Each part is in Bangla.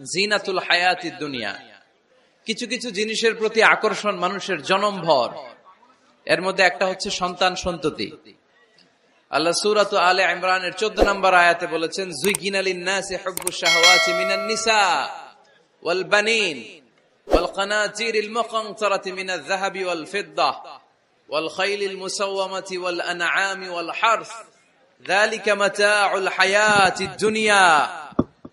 জিনাতুল হায়াতি দুনিয়া কিছু কিছু জিনিসের প্রতি আকর্ষণ মানুষের জনমভর এর মধ্যে একটা হচ্ছে সন্তান সন্ততি আল্লাহ সুরাত আলে ইমরানের চোদ্দ নম্বর আয়াতে বলেছেন জুইকিন আলিন নাসি হুব্বু শাহওয়াতি মিনান নিসা ওয়াল বানিন ওয়াল কানাতির আল মুকানতারাতি মিন আয-যাহাব ওয়াল ফিদ্দা ওয়াল খাইল আল মুসাওয়ামাতি ওয়াল আনআামি ওয়াল হারস ذلك متاع الحياة الدنيا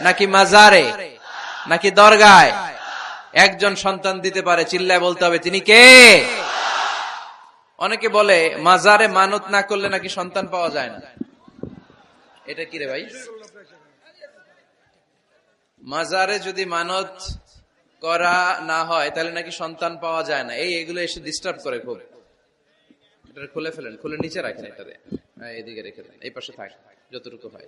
নাকি মাজারে? নাকি দরগায়? একজন সন্তান দিতে পারে চিল্লায় বলতে হবে তিনি কে? অনেকে বলে মাজারে মানত না করলে নাকি সন্তান পাওয়া যায় না? এটা কি রে ভাই? মাজারে যদি মানত করা না হয় তাহলে নাকি সন্তান পাওয়া যায় না। এই এগুলো এসে ডিস্টার্ব করে খুব। এটা খুলে ফেলেন খুলে নিচে রাখেন এটাতে হ্যাঁ, এদিকে রেখে দেন এই পাশে থাক যতটুকু হয়।